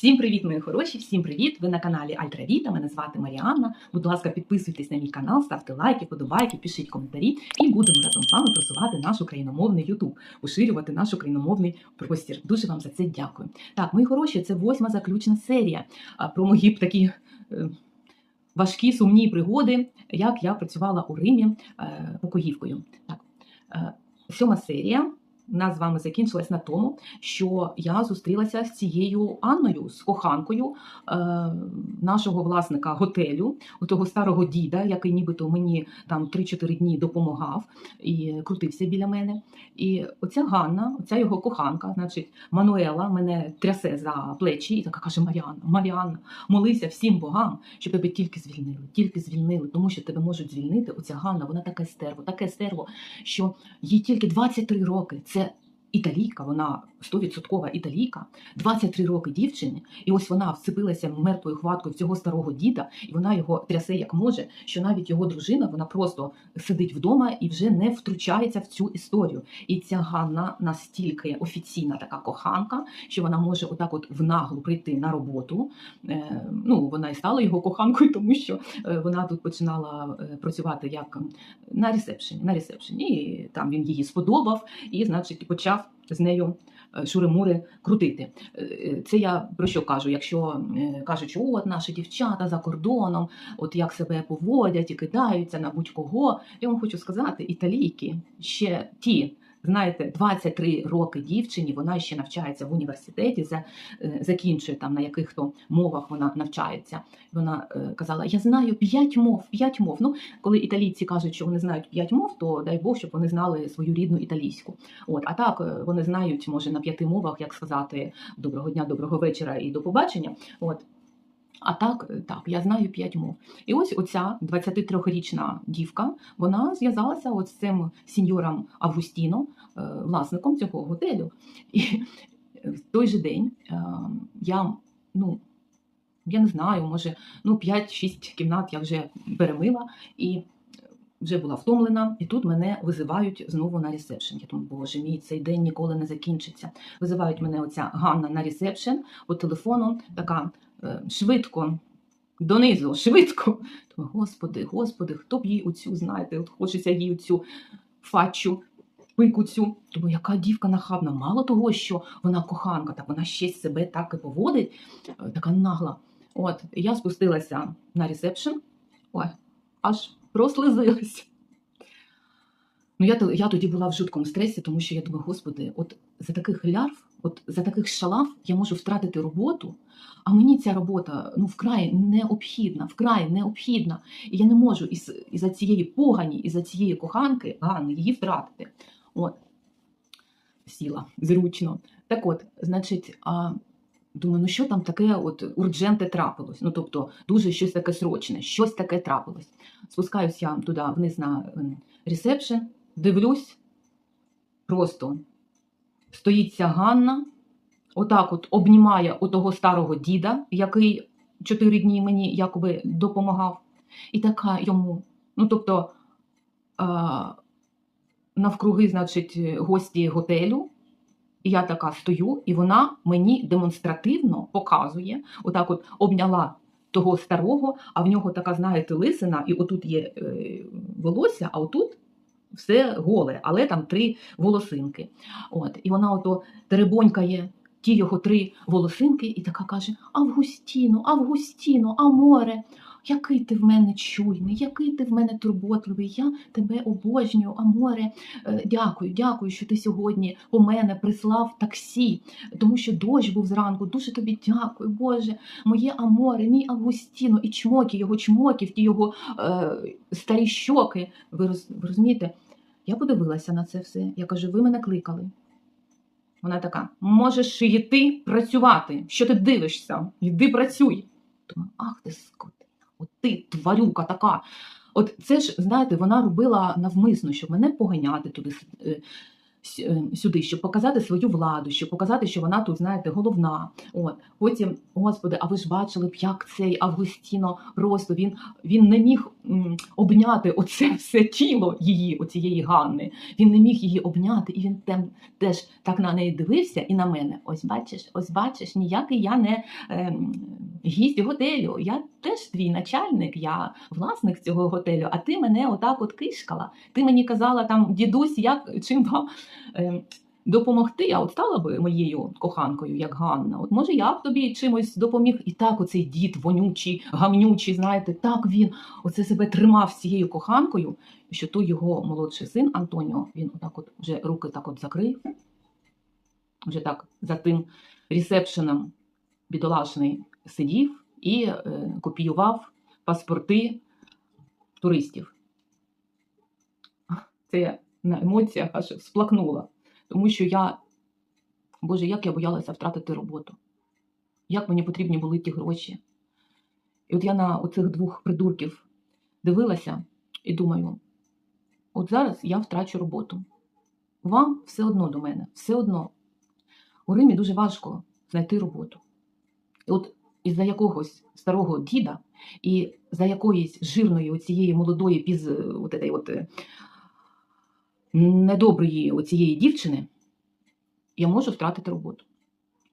Всім привіт, мої хороші! Всім привіт! Ви на каналі Альтравіта. Мене звати Маріанна. Будь ласка, підписуйтесь на мій канал, ставте лайки, подобайки, пишіть коментарі, і будемо разом з вами просувати наш україномовний Ютуб, поширювати наш україномовний простір. Дуже вам за це дякую. Так, мої хороші, це восьма заключна серія про мої такі е, важкі сумні пригоди, як я працювала у Римі е, покоївкою. Так, е, сьома серія. У нас з вами закінчилась на тому, що я зустрілася з цією Анною, з коханкою е, нашого власника готелю, у того старого діда, який нібито мені там 3-4 дні допомагав і крутився біля мене. І оця Ганна, оця його коханка, значить, Мануела, мене трясе за плечі і така каже: Маріанна, Маріанна, молися всім богам, щоб тебе тільки звільнили, тільки звільнили, тому що тебе можуть звільнити. Оця Ганна, вона таке стерво, таке стерво, що їй тільки 23 роки. Це італійка, вона 100% італійка, 23 роки дівчини, і ось вона вцепилася мертвою хваткою цього старого діда, і вона його трясе як може, що навіть його дружина вона просто сидить вдома і вже не втручається в цю історію. І ця Ганна настільки офіційна така коханка, що вона може отак, от в наглу прийти на роботу. Е, ну вона і стала його коханкою, тому що е, вона тут починала е, працювати як на ресепшені, на ресепшені. І там він її сподобав, і значить почав з нею е, шури-мури крутити. Е, Це я про що кажу? Якщо е, кажуть, що от наші дівчата за кордоном, от як себе поводять і кидаються на будь-кого, я вам хочу сказати, італійки ще ті. Знаєте, 23 роки дівчині, вона ще навчається в університеті, за, е, закінчує там на яких то мовах вона навчається. Вона е, казала: Я знаю 5 мов, 5 мов. Ну, коли італійці кажуть, що вони знають 5 мов, то дай Бог, щоб вони знали свою рідну італійську. От, а так е, вони знають, може, на п'яти мовах, як сказати доброго дня, доброго вечора і до побачення. От. А так, е, так, я знаю п'ять мов. І ось оця 23-річна дівка, вона зв'язалася з цим сеньором Августіно, е, власником цього готелю. І в той же день е, я, ну, я не знаю, може, ну, 5-6 кімнат я вже перемила і вже була втомлена, і тут мене визивають знову на ресепшн. Я думаю, боже мій, цей день ніколи не закінчиться. Визивають мене оця Ганна на ресепшн по телефону, така е, швидко. Донизу, швидко. Думаю, господи, господи, хто б їй оцю, знаєте, от хочеться їй оцю фачу, пику цю. Думаю, яка дівка нахабна. Мало того, що вона коханка, так вона ще себе так і поводить, е, така нагла. От, я спустилася на ресепшн, ой, аж прослизилася. Ну, я, я тоді була в жуткому стресі, тому що я думаю, господи, от за таких лярв, от за таких шалав я можу втратити роботу, а мені ця робота ну, вкрай необхідна, вкрай необхідна. І я не можу із, із-за цієї погані, із-за цієї коханки Ганни її втратити. От. Сіла зручно. Так от, значить, а, думаю, ну що там таке от урдженте трапилось? Ну, тобто, дуже щось таке срочне, щось таке трапилось. Спускаюсь я туди вниз на ресепшн, дивлюсь, просто стоїть ця Ганна, отак от обнімає отого старого діда, який чотири дні мені якоби допомагав, і така йому, ну тобто, а, навкруги, значить, гості готелю. І я така стою, і вона мені демонстративно показує, отак от обняла того старого, а в нього така, знаєте, лисина, і отут є е, волосся, а отут все голе, але там три волосинки. От, і вона ото теребонькає ті його три волосинки, і така каже: Августіно, Августіно, Аморе, який ти в мене чуйний, який ти в мене турботливий, я тебе обожнюю, Аморе. Е, Дякую, дякую, що ти сьогодні по мене прислав таксі, тому що дощ був зранку. Дуже тобі дякую, Боже, моє Аморе, мій Августіно, і чмоки, його чмоки, ті його е, старі щоки. Ви, роз, ви розумієте? Я подивилася на це все. Я кажу, ви мене кликали. Вона така: можеш йти працювати. Що ти дивишся? Йди працюй. Думаю, ах ти скотина, от ти тварюка така. От це ж, знаєте, вона робила навмисно, щоб мене поганяти туди. е, е, сюди, щоб показати свою владу, щоб показати, що вона тут, знаєте, головна. От потім, господи, а ви ж бачили б, як цей Августіно просто він, він не міг обняти оце все тіло її, оцієї Ганни. Він не міг її обняти, і він тем, теж так на неї дивився і на мене. Ось бачиш, ось бачиш, ніякий я не ем, гість готелю. Я теж твій начальник, я власник цього готелю, а ти мене отак от кишкала. Ти мені казала там, дідусь, як чим вам ем, допомогти. Я от стала би моєю коханкою, як Ганна. От може я б тобі чимось допоміг. І так оцей дід вонючий, гамнючий, знаєте, так він оце себе тримав з цією коханкою, що той його молодший син Антоніо, він отак от вже руки так от закрив, вже так за тим ресепшеном бідолашний сидів і е, копіював паспорти туристів. Це на емоціях аж всплакнула, тому що я, Боже, як я боялася втратити роботу, як мені потрібні були ті гроші. І от я на оцих двох придурків дивилася і думаю: от зараз я втрачу роботу. Вам все одно до мене, все одно. У Римі дуже важко знайти роботу. І от із-за якогось старого діда і за якоїсь жирної оцієї молодої піз от этой от, е, недоброї оцієї дівчини я можу втратити роботу.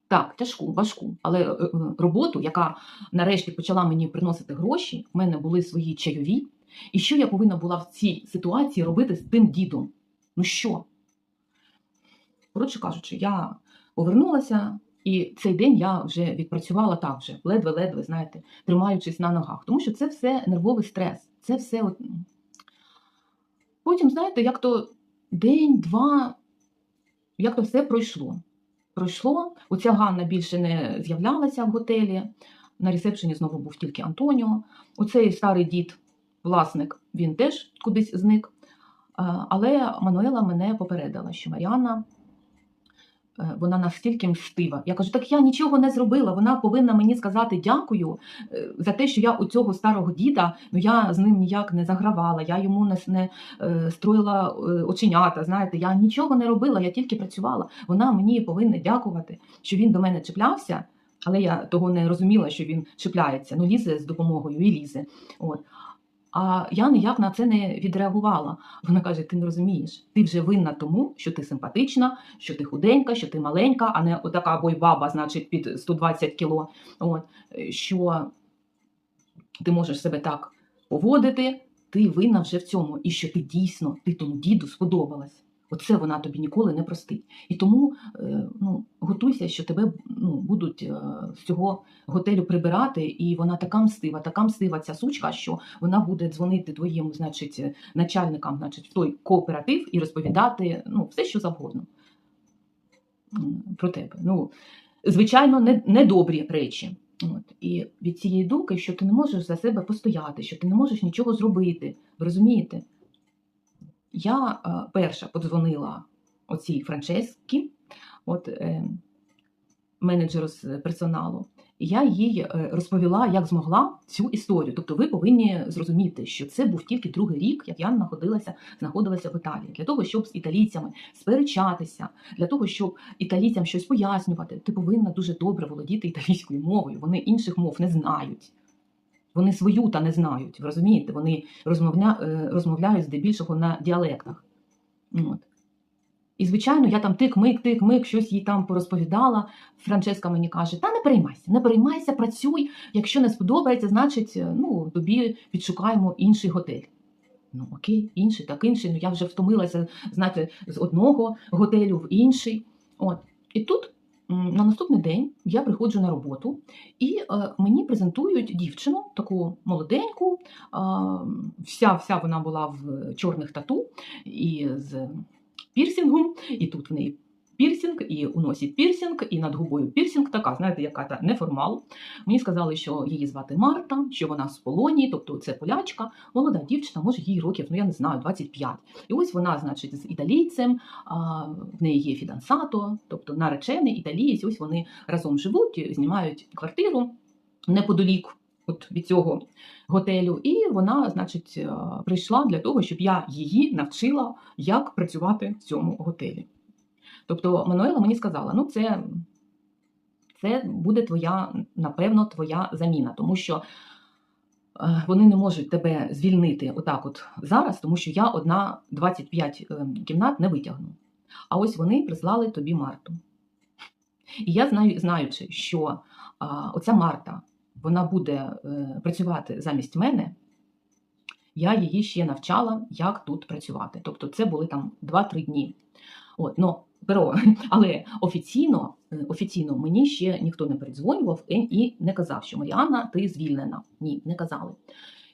Так, тяжку, важку, але е, е, роботу, яка нарешті почала мені приносити гроші, в мене були свої чайові. І що я повинна була в цій ситуації робити з тим дідом? Ну що? Коротше кажучи, я повернулася, і цей день я вже відпрацювала так вже, ледве-ледве, знаєте, тримаючись на ногах. Тому що це все нервовий стрес. Це все. От... Потім, знаєте, як то день, два, як то все пройшло. Пройшло. Оця Ганна більше не з'являлася в готелі. На ресепшені знову був тільки Антоніо. Оцей старий дід, власник, він теж кудись зник. Але Мануела мене попередила, що Маріанна е, вона настільки мстива. Я кажу, так я нічого не зробила. Вона повинна мені сказати дякую е, за те, що я у цього старого діда, ну я з ним ніяк не загравала, я йому не, не е, строїла е, оченята. Знаєте, я нічого не робила, я тільки працювала. Вона мені повинна дякувати, що він до мене чіплявся. Але я того не розуміла, що він чіпляється. Ну, лізе з допомогою і лізе. От. А я ніяк на це не відреагувала. Вона каже: ти не розумієш, ти вже винна тому, що ти симпатична, що ти худенька, що ти маленька, а не отака бойбаба, значить, під 120 кіло. От, що ти можеш себе так поводити, ти винна вже в цьому, і що ти дійсно ти тому діду сподобалась. Оце вона тобі ніколи не простить. І тому е, ну, готуйся, що тебе ну, будуть е, з цього готелю прибирати, і вона така мстива, така мстива ця сучка, що вона буде дзвонити твоїм, значить, начальникам, значить, в той кооператив і розповідати ну, все, що завгодно про тебе. Ну, звичайно, не, недобрі речі. От. І від цієї думки, що ти не можеш за себе постояти, що ти не можеш нічого зробити. Ви розумієте? Я е, перша подзвонила оцій Франческі, от е, менеджеру з персоналу, я їй е, розповіла, як змогла цю історію. Тобто, ви повинні зрозуміти, що це був тільки другий рік, як я знаходилася, знаходилася в Італії, для того, щоб з італійцями сперечатися, для того, щоб італійцям щось пояснювати, ти повинна дуже добре володіти італійською мовою. Вони інших мов не знають. Вони свою та не знають, розумієте? Вони розмовля... е, розмовляють здебільшого на діалектах. От. І, звичайно, я там тик-мик, тик-мик, щось їй там порозповідала. Франческа мені каже: та не переймайся, не переймайся, працюй. Якщо не сподобається, значить, е, ну, тобі підшукаємо інший готель. Ну, окей, інший, так інший. Ну я вже втомилася, знаєте, з одного готелю в інший. От. І тут на наступний день я приходжу на роботу, і е, мені презентують дівчину, таку молоденьку. Вся, вся вона була в чорних тату і з пірсінгом, і тут в неї пірсінг, і у носі пірсінг, і над губою пірсінг, така, знаєте, яка та неформал. Мені сказали, що її звати Марта, що вона з Полонії, тобто це полячка, молода дівчина, може їй років, ну я не знаю, 25. І ось вона, значить, з італійцем, в неї є фідансато, тобто наречений італієць, ось вони разом живуть, знімають квартиру неподалік. От від цього готелю, і вона, значить, прийшла для того, щоб я її навчила, як працювати в цьому готелі. Тобто Мануела мені сказала: ну, це, це буде твоя, напевно, твоя заміна, тому що е, вони не можуть тебе звільнити отак от зараз, тому що я одна 25 е, кімнат не витягну. А ось вони прислали тобі Марту. І я знаю, знаючи, що а, оця Марта вона буде е, працювати замість мене, я її ще навчала, як тут працювати. Тобто це були там 2-3 дні. От, ну, перо, але офіційно, е, офіційно мені ще ніхто не передзвонював і- і не казав, що Маріанна, ти звільнена. Ні, не казали.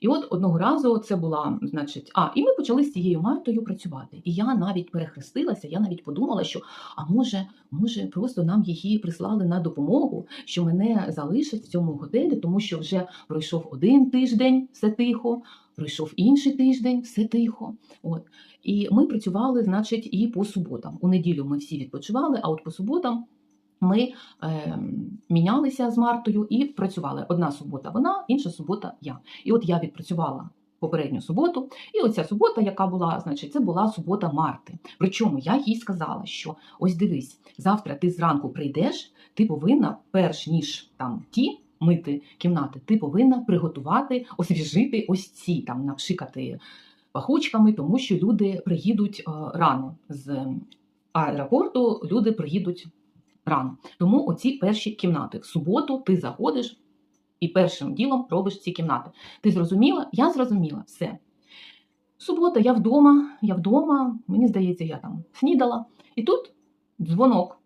І от одного разу це була, значить, а, і ми почали з цією Мартою працювати. І я навіть перехрестилася, я навіть подумала, що а може, може, просто нам її прислали на допомогу, що мене залишать в цьому готелі, тому що вже пройшов один тиждень, все тихо, пройшов інший тиждень, все тихо. От. І ми працювали, значить, і по суботам. У неділю ми всі відпочивали, а от по суботам ми е, мінялися з Мартою і працювали. Одна субота вона, інша субота я. І от я відпрацювала попередню суботу, і оця субота, яка була, значить, це була субота Марти. Причому я їй сказала, що ось дивись, завтра ти зранку прийдеш, ти повинна, перш ніж там ті мити кімнати, ти повинна приготувати, освіжити ось ці там, напшикати пахучками, тому що люди приїдуть е, рано з аеропорту. Люди приїдуть рано. Тому оці перші кімнати. В суботу ти заходиш і першим ділом робиш ці кімнати. Ти зрозуміла? Я зрозуміла все. Субота, я вдома, я вдома, мені здається, я там снідала. І тут дзвонок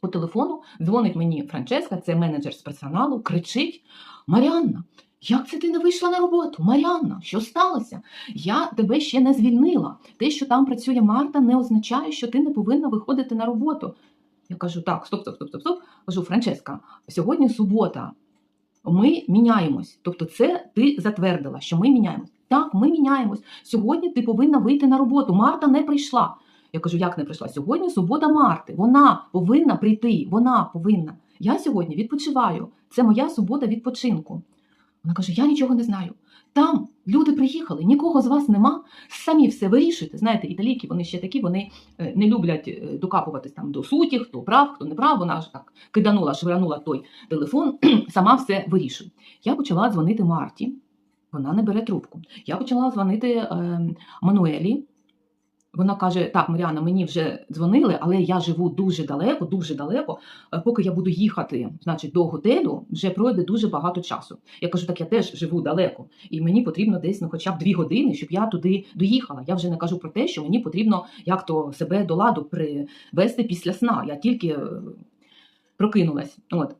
по телефону, дзвонить мені Франческа, це менеджер з персоналу, кричить: Маріанна, як це ти не вийшла на роботу? Маріанна, що сталося? Я тебе ще не звільнила. Те, що там працює Марта, не означає, що ти не повинна виходити на роботу. Я кажу, так, стоп, стоп, стоп, стоп, стоп. Кажу, Франческа, сьогодні субота. Ми міняємось. Тобто, це ти затвердила, що ми міняємось. Так, ми міняємось. Сьогодні ти повинна вийти на роботу. Марта не прийшла. Я кажу, як не прийшла? Сьогодні субота Марти. Вона повинна прийти. Вона повинна. Я сьогодні відпочиваю. Це моя субота відпочинку. Вона каже: Я нічого не знаю. Там люди приїхали, нікого з вас нема. Самі все вирішуєте. Знаєте, італійки вони ще такі, вони е, не люблять е, докапуватись там до суті, хто прав, хто не прав. Вона ж так киданула, швиранула той телефон, сама все вирішує. Я почала дзвонити Марті, вона не бере трубку. Я почала дзвонити е, Мануелі. Вона каже: Так, Маріана, мені вже дзвонили, але я живу дуже далеко, дуже далеко. Е, Поки я буду їхати, значить, до готелю, вже пройде дуже багато часу. Я кажу, так я теж живу далеко, і мені потрібно десь ну, хоча б дві години, щоб я туди доїхала. Я вже не кажу про те, що мені потрібно як то себе до ладу привести після сна. Я тільки е, прокинулась. От.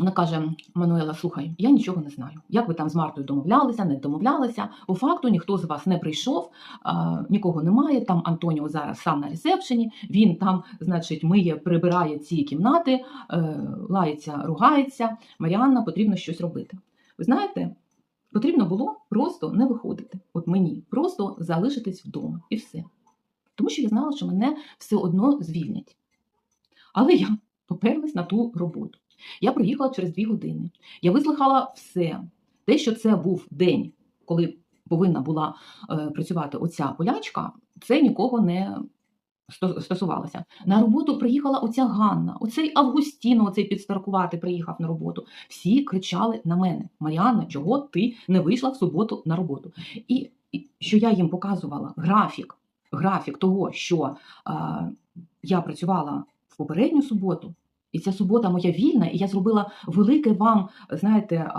Вона каже: Мануела, слухай, я нічого не знаю. Як ви там з Мартою домовлялися, не домовлялися? По факту ніхто з вас не прийшов, а, нікого немає. Там Антоніо зараз сам на ресепшені. Він там, значить, миє, прибирає ці кімнати, е, лається, ругається. Маріанна потрібно щось робити. Ви знаєте, потрібно було просто не виходити. От мені просто залишитись вдома і все. Тому що я знала, що мене все одно звільнять. Але я поперлась на ту роботу. Я приїхала через дві години. Я вислухала все. Те, що це був день, коли повинна була е, працювати оця полячка, це нікого не стосувалося. На роботу приїхала оця Ганна, оцей Августіно, оцей підстаркувати, приїхав на роботу. Всі кричали на мене: Маріанна, чого ти не вийшла в суботу на роботу? І, що я їм показувала графік, графік того, що е, я працювала в попередню суботу. І ця субота моя вільна, і я зробила велике вам, знаєте,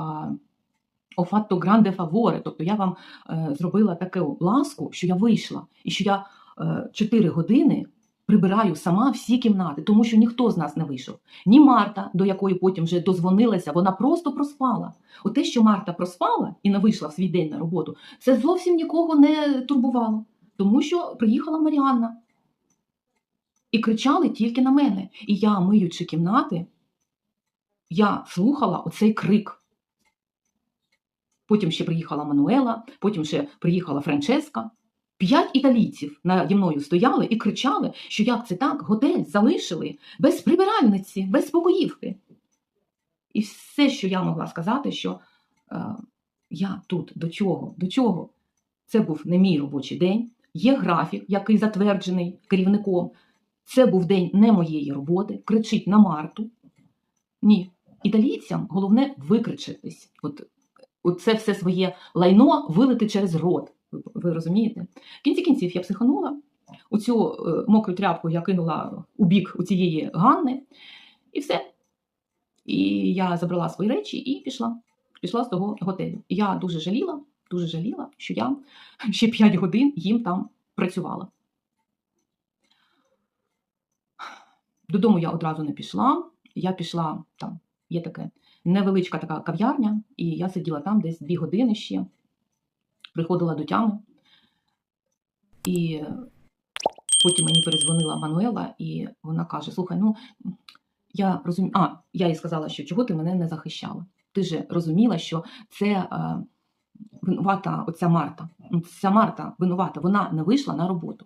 офатто гранде фаворе. Тобто я вам е, зробила таку ласку, що я вийшла, і що я е, 4 години прибираю сама всі кімнати, тому що ніхто з нас не вийшов. Ні Марта, до якої потім вже дозвонилася, вона просто проспала. От те, що Марта проспала і не вийшла в свій день на роботу, це зовсім нікого не турбувало, тому що приїхала Маріанна. І кричали тільки на мене. І я, миючи кімнати, я слухала оцей крик. Потім ще приїхала Мануела, потім ще приїхала Франческа. П'ять італійців наді мною стояли і кричали, що як це так, готель залишили без прибиральниці, без покоївки. І все, що я могла сказати, що е, я тут до чого, до чого? Це був не мій робочий день, є графік, який затверджений керівником. Це був день не моєї роботи, кричить на Марту. Ні, італійцям головне викричитись. От, от це все своє лайно вилити через рот. Ви, розумієте? В кінці кінців я психанула. Оцю е, мокру тряпку я кинула у бік у цієї Ганни, і все. І я забрала свої речі і пішла. Пішла з того готелю. І я дуже жаліла, дуже жаліла, що я ще 5 годин їм там працювала. Додому я одразу не пішла. Я пішла там, є таке невеличка така кав'ярня, і я сиділа там десь дві години ще, приходила до тями. І потім мені передзвонила Мануела, і вона каже: Слухай, ну я розумію. А, я їй сказала, що чого ти мене не захищала. Ти ж розуміла, що це е, винувата оця Марта. Ну, Ця Марта винувата, вона не вийшла на роботу.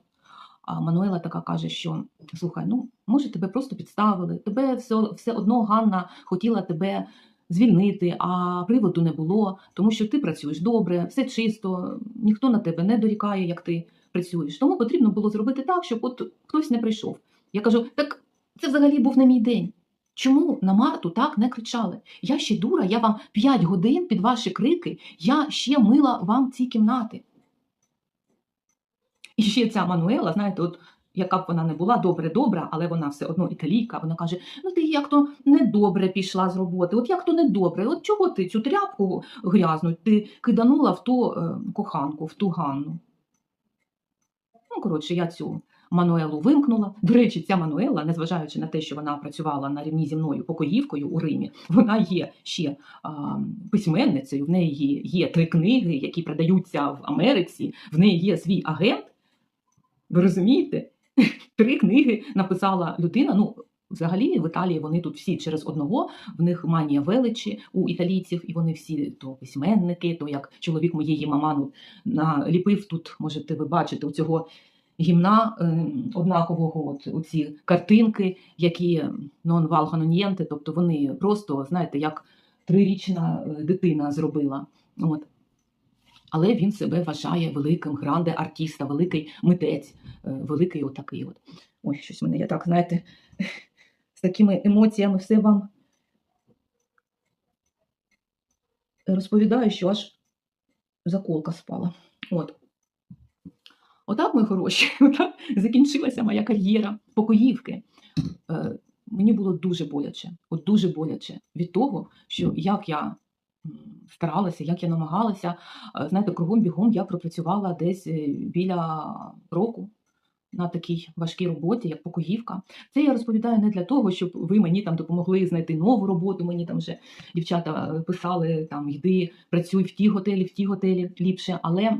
А Мануела така каже, що слухай, ну може тебе просто підставили, тебе все, все одно Ганна хотіла тебе звільнити, а приводу не було, тому що ти працюєш добре, все чисто, ніхто на тебе не дорікає, як ти працюєш. Тому потрібно було зробити так, щоб от хтось не прийшов. Я кажу, так це взагалі був не мій день. Чому на Марту так не кричали? Я ще дура, я вам 5 годин під ваші крики, я ще мила вам ці кімнати. І ще ця Мануела, знаєте, от яка б вона не була добре-добра, але вона все одно італійка, вона каже: ну ти як то недобре пішла з роботи, от як то недобре, от чого ти цю тряпку грязну ти киданула в ту е, коханку, в ту Ганну. Ну, коротше, я цю Мануелу вимкнула. До речі, ця Мануела, незважаючи на те, що вона працювала на рівні зі мною покоївкою у Римі, вона є ще а, письменницею. В неї є три книги, які продаються в Америці. В неї є свій агент. Ви розумієте? Три книги написала людина. Ну, взагалі, в Італії вони тут всі через одного, в них манія величі у італійців, і вони всі то письменники, то як чоловік моєї маману наліпив тут, можете ви бачити, у цього гімна е, однакового, от оці картинки, які нон валганонєнти, тобто вони просто, знаєте, як трирічна е, дитина зробила. От. Але він себе вважає великим гранде артиста, великий митець, е, великий отакий. От. Ой, щось мене, я так, знаєте, з такими емоціями все вам розповідаю, що аж заколка спала. От. Отак, мої хороші, отак закінчилася моя кар'єра покоївки. Е, мені було дуже боляче, от дуже боляче від того, що як я старалася, як я намагалася. Е, Знаєте, кругом бігом я пропрацювала десь е, біля року на такій важкій роботі, як покоївка. Це я розповідаю не для того, щоб ви мені там допомогли знайти нову роботу. Мені там вже дівчата е, писали там йди, працюй в ті готелі, в ті готелі ліпше, але.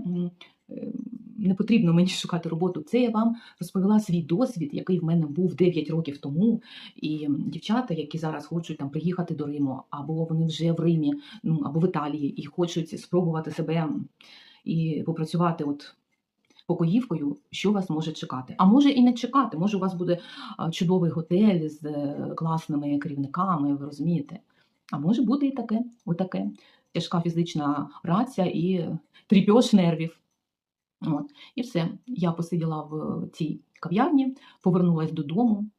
Не потрібно мені шукати роботу. Це я вам розповіла свій досвід, який в мене був 9 років тому. І дівчата, які зараз хочуть там приїхати до Риму, або вони вже в Римі, ну або в Італії, і хочуть спробувати себе і попрацювати от покоївкою, що вас може чекати. А може і не чекати. Може, у вас буде чудовий готель з е, класними керівниками, ви розумієте? А може бути і таке, отаке. Тяжка фізична праця і тріпьош нервів. От. І все. Я посиділа в цій кав'ярні, повернулася додому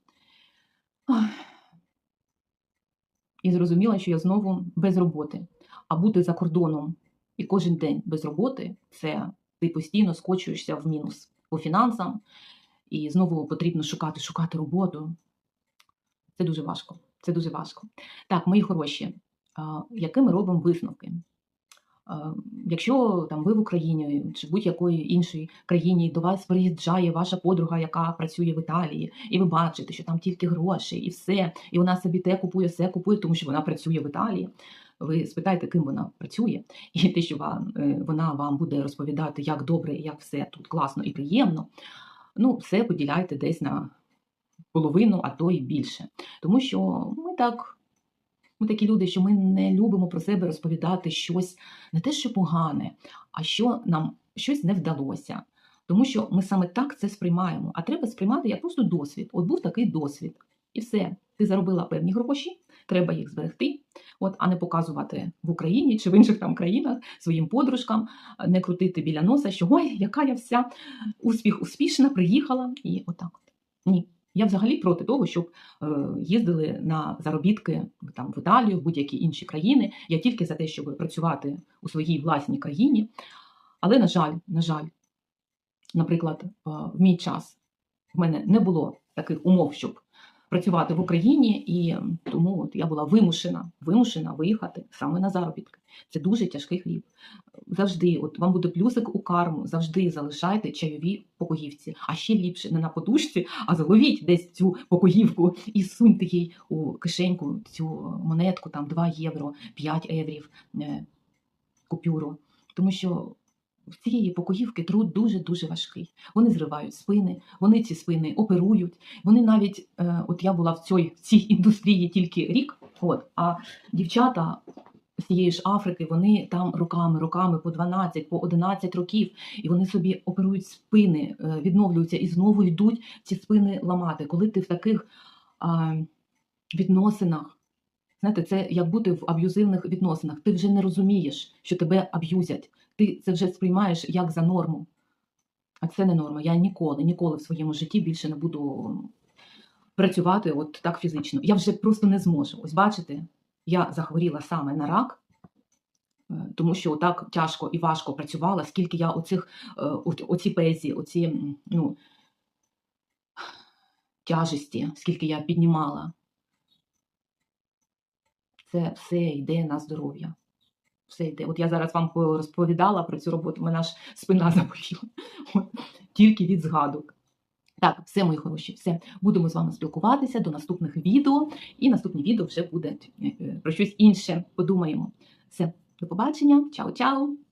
і зрозуміла, що я знову без роботи. А бути за кордоном і кожен день без роботи це ти постійно скочуєшся в мінус по фінансам, і знову потрібно шукати, шукати роботу. Це дуже важко. Це дуже важко. Так, мої хороші, які ми робимо висновки? Якщо там ви в Україні чи будь-якої іншій країні до вас приїжджає ваша подруга, яка працює в Італії, і ви бачите, що там тільки гроші і все, і вона собі те купує, все купує, тому що вона працює в Італії. Ви спитаєте, ким вона працює, і те, що вам, е, вона вам буде розповідати, як добре як все тут класно і приємно. Ну, все поділяйте десь на половину, а то і більше. Тому що ми так. Ми такі люди, що ми не любимо про себе розповідати щось не те, що погане, а що нам щось не вдалося. Тому що ми саме так це сприймаємо. А треба сприймати як просто досвід. От був такий досвід. І все. Ти заробила певні гроші, треба їх зберегти, от, а не показувати в Україні чи в інших там країнах своїм подружкам, не крутити біля носа, що ой, яка я вся успіх успішна, приїхала. І отак. от. Ні. Я взагалі проти того, щоб е, їздили на заробітки там в Італію, в будь-які інші країни. Я тільки за те, щоб працювати у своїй власній країні. Але, на жаль, на жаль, наприклад, е, в мій час в мене не було таких умов, щоб працювати в Україні, і тому от я була вимушена, вимушена виїхати саме на заробітки. Це дуже тяжкий хліб. Завжди, от вам буде плюсик у карму, завжди залишайте чайові покоївці. А ще ліпше не на подушці, а заловіть десь цю покоївку і суньте їй у кишеньку цю монетку, там 2 євро, 5 еврів е, купюру. Тому що в цієї покоївки труд дуже-дуже важкий. Вони зривають спини, вони ці спини оперують. Вони навіть, е, от я була в цій, в цій індустрії тільки рік, от, а дівчата з цієї ж Африки, вони там роками, роками по 12, по 11 років, і вони собі оперують спини, е, відновлюються і знову йдуть ці спини ламати. Коли ти в таких а, відносинах, знаєте, це як бути в аб'юзивних відносинах. Ти вже не розумієш, що тебе аб'юзять. Ти це вже сприймаєш як за норму. А це не норма. Я ніколи, ніколи в своєму житті більше не буду працювати от так фізично. Я вже просто не зможу. Ось бачите, я захворіла саме на рак, е, тому що так тяжко і важко працювала, скільки я оцих, е, оці пезі, оці ну, тяжесті, скільки я піднімала. Це все йде на здоров'я. Все йде. От я зараз вам розповідала про цю роботу, мене аж спина заболіла. Тільки від згадок. Так, все, мої хороші, все. Будемо з вами спілкуватися до наступних відео. І наступні відео вже буде е, про щось інше. Подумаємо. Все, до побачення, чао-чао!